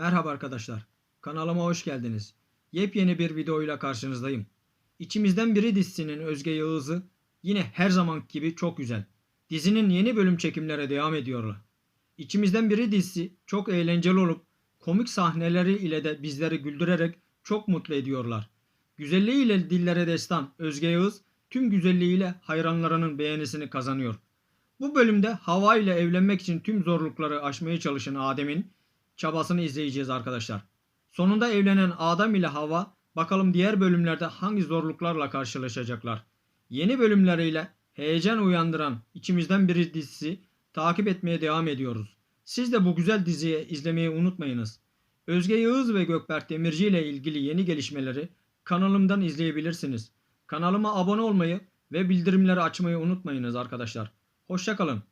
Merhaba arkadaşlar. Kanalıma hoş geldiniz. Yepyeni bir videoyla karşınızdayım. İçimizden biri dizisinin Özge Yağız'ı yine her zaman gibi çok güzel. Dizinin yeni bölüm çekimlere devam ediyorlar. İçimizden biri dizisi çok eğlenceli olup komik sahneleri ile de bizleri güldürerek çok mutlu ediyorlar. Güzelliğiyle dillere destan Özge Yağız tüm güzelliğiyle hayranlarının beğenisini kazanıyor. Bu bölümde Hava ile evlenmek için tüm zorlukları aşmaya çalışan Adem'in çabasını izleyeceğiz arkadaşlar. Sonunda evlenen Adem ile Hava bakalım diğer bölümlerde hangi zorluklarla karşılaşacaklar. Yeni bölümleriyle heyecan uyandıran içimizden biri dizisi takip etmeye devam ediyoruz. Siz de bu güzel diziyi izlemeyi unutmayınız. Özge Yağız ve Gökberk Demirci ile ilgili yeni gelişmeleri kanalımdan izleyebilirsiniz. Kanalıma abone olmayı ve bildirimleri açmayı unutmayınız arkadaşlar. Hoşçakalın.